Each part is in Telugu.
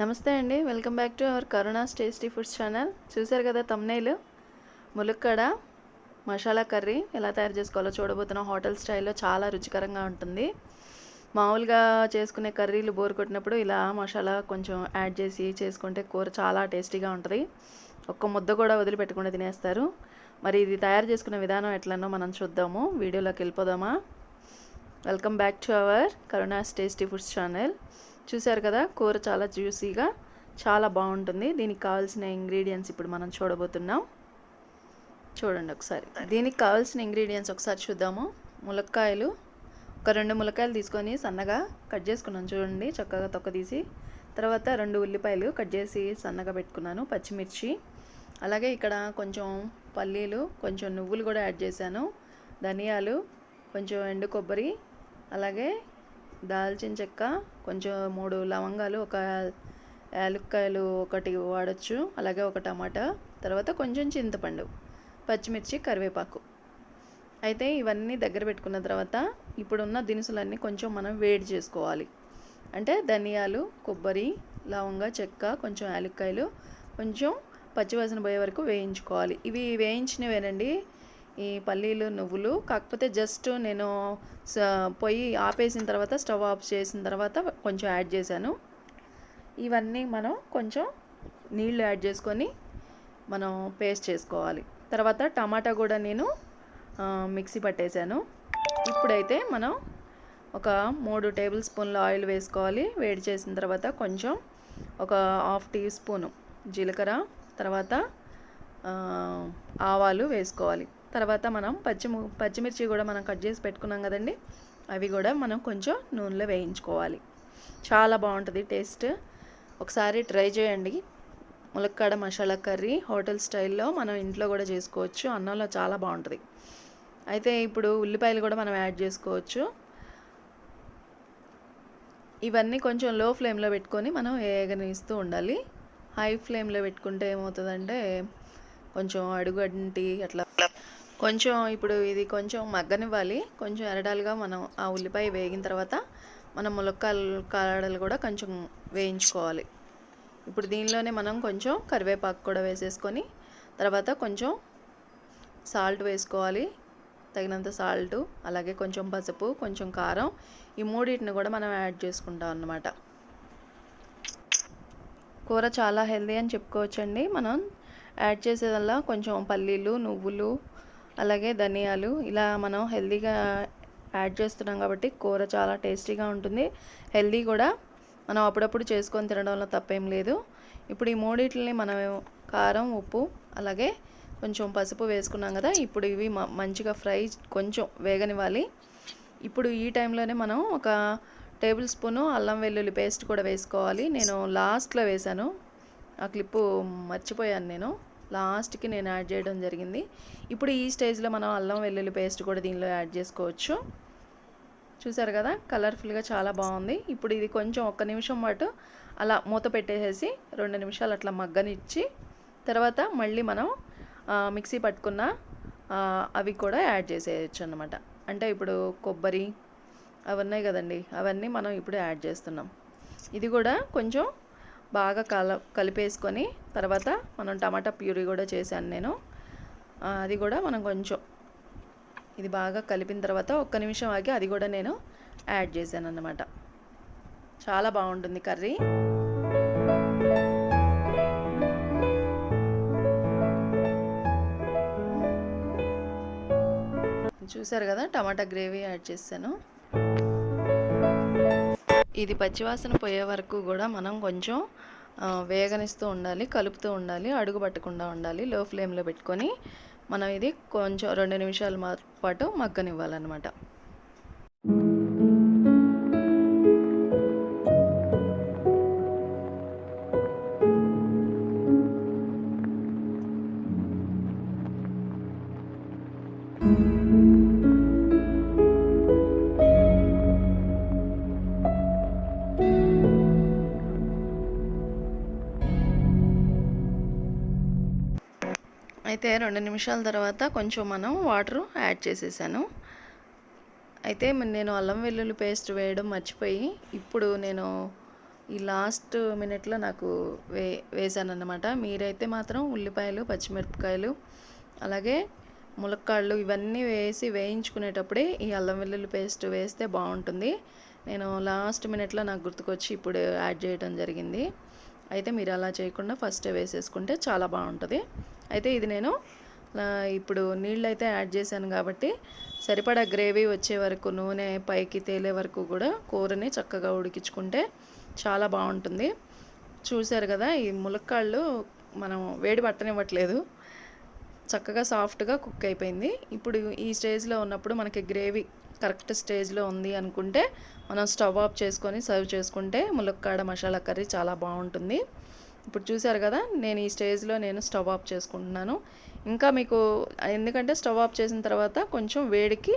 నమస్తే అండి. Welcome back to our Karuna's tasty foods channel. చూశారు కదా తమ్నైలు? ములక్కడ మసాలా కర్రీ ఎలా తయారు చేసుకోవాలో చూడబోతున్నాం హోటల్ స్టైల్లో చాలా రుచికరంగా ఉంటుంది. మామూలుగా చేసుకునే కర్రీలు బోర్ కొట్టినప్పుడు ఇలా మసాలా కొంచెం యాడ్ చేసి చేసుకుంటే కూర చాలా టేస్టీగా ఉంటుంది. ఒక్క ముద్ద కూడా వదిలిపెట్టకుండా తినేస్తారు. మరి ఇది తయారు చేసుకునే విధానం ఎట్లనో మనం చూద్దాము. వీడియోలోకి వెళ్ళిపోదామా? Welcome back to our Karuna's tasty foods channel. చూశారు కదా కూర చాలా జ్యూసీగా చాలా బాగుంటుంది. దీనికి కావాల్సిన ఇంగ్రీడియంట్స్ ఇప్పుడు మనం చూడబోతున్నాం. చూడండి ఒకసారి. దీనికి కావాల్సిన ఇంగ్రీడియంట్స్ ఒకసారి చూద్దాము. ములక్కాయలు ఒక రెండు ములక్కాయలు తీసుకొని సన్నగా కట్ చేసుకున్నాను చూడండి చక్కగా తొక్క తీసి. తర్వాత రెండు ఉల్లిపాయలు కట్ చేసి సన్నగా పెట్టుకున్నాను పచ్చిమిర్చి. అలాగే ఇక్కడ కొంచెం పల్లీలు కొంచెం నువ్వులు కూడా యాడ్ చేశాను. ధనియాలు కొంచెం ఎండు కొబ్బరి అలాగే దాల్చిన చెక్క కొంచెం మూడు లవంగాలు ఒక యాలక్కాయలు ఒకటి వాడచ్చు. అలాగే ఒక టమాటా తర్వాత కొంచెం చింతపండు పచ్చిమిర్చి కరివేపాకు. అయితే ఇవన్నీ దగ్గర పెట్టుకున్న తర్వాత ఇప్పుడున్న దినుసులన్నీ కొంచెం మనం వేడి చేసుకోవాలి. అంటే ధనియాలు కొబ్బరి లవంగా చెక్క కొంచెం యాలక్కాయలు కొంచెం పచ్చివాసన పోయే వరకు వేయించుకోవాలి. ఇవి వేయించినవేనండి ఈ పల్లీలు నువ్వులు కాకపోతే జస్ట్ నేను పొయ్యి ఆపేసిన తర్వాత స్టవ్ ఆఫ్ చేసిన తర్వాత కొంచెం యాడ్ చేశాను. ఇవన్నీ మనం కొంచెం నీళ్ళు యాడ్ చేసుకొని మనం పేస్ట్ చేసుకోవాలి. తర్వాత టమాటా కూడా నేను మిక్సీ పట్టేశాను. ఇప్పుడైతే మనం ఒక మూడు టేబుల్ స్పూన్ల ఆయిల్ వేసుకోవాలి. వేడి చేసిన తర్వాత కొంచెం ఒక హాఫ్ టీ స్పూను జీలకర్ర తర్వాత ఆవాలు వేసుకోవాలి. తర్వాత మనం పచ్చి పచ్చిమిర్చి కూడా మనం కట్ చేసి పెట్టుకున్నాం కదండి. అవి కూడా మనం కొంచెం నూనెలో వేయించుకోవాలి. చాలా బాగుంటుంది టేస్ట్. ఒకసారి ట్రై చేయండి. ములక్కాడ మసాలా కర్రీ హోటల్ స్టైల్లో మనం ఇంట్లో కూడా చేసుకోవచ్చు. అన్నంలో చాలా బాగుంటుంది. అయితే ఇప్పుడు ఉల్లిపాయలు కూడా మనం యాడ్ చేసుకోవచ్చు. ఇవన్నీ కొంచెం లో ఫ్లేమ్లో పెట్టుకొని మనం వేగనిస్తూ ఉండాలి. హై ఫ్లేమ్లో పెట్టుకుంటే ఏమవుతుందంటే కొంచెం అడుగంటి అట్లా కొంచెం ఇప్పుడు ఇది కొంచెం మగ్గనివ్వాలి. కొంచెం ఎరడాలుగా మనం ఆ ఉల్లిపాయ వేగిన తర్వాత మనం ములక్కాయలు కాడలు కూడా కొంచెం వేయించుకోవాలి. ఇప్పుడు దీనిలోనే మనం కొంచెం కరివేపాకు కూడా వేసేసుకొని తర్వాత కొంచెం సాల్ట్ వేసుకోవాలి. తగినంత సాల్ట్ అలాగే కొంచెం పసుపు కొంచెం కారం ఈ మూడింటిని కూడా మనం యాడ్ చేసుకుంటాం అన్నమాట. కూర చాలా హెల్దీ అని చెప్పుకోవచ్చండి. మనం యాడ్ చేసేదల్లా కొంచెం పల్లీలు నువ్వులు అలాగే ధనియాలు. ఇలా మనం హెల్దీగా యాడ్ చేస్తున్నాం కాబట్టి కూర చాలా టేస్టీగా ఉంటుంది. హెల్దీ కూడా మనం అప్పుడప్పుడు చేసుకొని తినడంలో తప్పేం లేదు. ఇప్పుడు ఈ మూడిట్లని మనం కారం ఉప్పు అలాగే కొంచెం పసుపు వేసుకున్నాం కదా ఇప్పుడు ఇవి మంచిగా ఫ్రై కొంచెం వేగనివ్వాలి. ఇప్పుడు ఈ టైంలోనే మనం ఒక టేబుల్ స్పూను అల్లం వెల్లుల్లి పేస్ట్ కూడా వేసుకోవాలి. నేను లాస్ట్లో వేశాను. ఆ క్లిప్పు మర్చిపోయాను నేను. లాస్ట్కి నేను యాడ్ చేయడం జరిగింది. ఇప్పుడు ఈ స్టేజ్లో మనం అల్లం వెల్లుల్లి పేస్ట్ కూడా దీనిలో యాడ్ చేసుకోవచ్చు. చూసారు కదా? కలర్ఫుల్గా చాలా బాగుంది. ఇప్పుడు ఇది కొంచెం ఒక్క నిమిషం పాటు అలా మూత పెట్టేసేసి రెండు నిమిషాలు అట్లా మగ్గనిచ్చి తర్వాత మళ్ళీ మనం మిక్సీ పట్టుకున్న అవి కూడా యాడ్ చేసేయచ్చు అనమాట అంటే ఇప్పుడు కొబ్బరి అవి ఉన్నాయి కదండి? అవన్నీ మనం ఇప్పుడు యాడ్ చేస్తున్నాం. ఇది కూడా కొంచెం బాగా కల కలిపేసుకొని తర్వాత మనం టమాటా ప్యూరీ కూడా చేశాను నేను. అది కూడా మనం కొంచెం ఇది బాగా కలిపిన తర్వాత ఒక్క నిమిషం ఆగి అది కూడా నేను యాడ్ చేశాను అన్నమాట చాలా బాగుంటుంది కర్రీ. చూసారు కదా టమాటా గ్రేవీ యాడ్ చేశాను. ఇది పచ్చివాసన పోయే వరకు కూడా మనం కొంచెం వేగనిస్తూ ఉండాలి కలుపుతూ ఉండాలి అడుగు పట్టకుండా ఉండాలి లో ఫ్లేమ్లో పెట్టుకొని మనం ఇది కొంచెం రెండు నిమిషాల పాటు మగ్గనివ్వాలన్నమాట. అయితే రెండు నిమిషాల తర్వాత కొంచెం మనం వాటర్ యాడ్ చేసేసాను. అయితే నేను అల్లం వెల్లుల్లి పేస్ట్ వేయడం మర్చిపోయి ఇప్పుడు నేను ఈ లాస్ట్ మినిట్లో నాకు వే వేసాను అన్నమాట మీరైతే మాత్రం ఉల్లిపాయలు పచ్చిమిరపకాయలు అలాగే ములక్కాళ్ళు ఇవన్నీ వేసి వేయించుకునేటప్పుడే ఈ అల్లం వెల్లుల్లి పేస్ట్ వేస్తే బాగుంటుంది. నేను లాస్ట్ మినిట్లో నాకు గుర్తుకొచ్చి ఇప్పుడు యాడ్ చేయడం జరిగింది. అయితే మీరు అలా చేయకుండా ఫస్టే వేసేసుకుంటే చాలా బాగుంటుంది. అయితే ఇది నేను ఇప్పుడు నీళ్ళు అయితే యాడ్ చేశాను కాబట్టి సరిపడా గ్రేవీ వచ్చే వరకు నూనె పైకి తేలే వరకు కూడా కూరని చక్కగా ఉడికించుకుంటే చాలా బాగుంటుంది. చూశారు కదా ఈ ములక్కాళ్ళు మనం వేడి పట్టనివ్వట్లేదు. చక్కగా సాఫ్ట్గా కుక్ అయిపోయింది. ఇప్పుడు ఈ స్టేజ్లో ఉన్నప్పుడు మనకి గ్రేవీ కరెక్ట్ స్టేజ్లో ఉంది అనుకుంటే మనం స్టవ్ ఆఫ్ చేసుకొని సర్వ్ చేసుకుంటే ములక్కాడ మసాలా కర్రీ చాలా బాగుంటుంది. ఇప్పుడు చూశారు కదా నేను ఈ స్టేజ్లో నేను స్టవ్ ఆఫ్ చేసుకుంటున్నాను. ఇంకా మీకు ఎందుకంటే స్టవ్ ఆఫ్ చేసిన తర్వాత కొంచెం వేడికి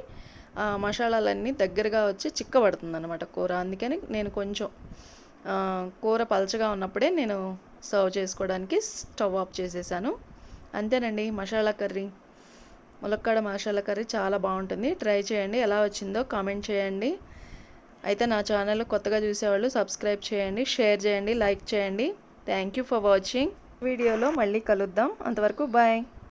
మసాలాలన్నీ దగ్గరగా వచ్చి చిక్కబడుతుంది అనమాట కూర. అందుకని నేను కొంచెం కూర పలచగా ఉన్నప్పుడే నేను సర్వ్ చేసుకోవడానికి స్టవ్ ఆఫ్ చేసేసాను. అంతేనండి మసాలా కర్రీ. ములక్కాడ మసాలా కర్రీ చాలా బాగుంటుంది. ట్రై చేయండి ఎలా వచ్చిందో కామెంట్ చేయండి. అయితే నా ఛానల్ కొత్తగా చూసేవాళ్ళు సబ్స్క్రైబ్ చేయండి షేర్ చేయండి లైక్ చేయండి. థ్యాంక్ యూ ఫర్ వాచింగ్ వీడియోలో మళ్ళీ కలుద్దాం. అంతవరకు బాయ్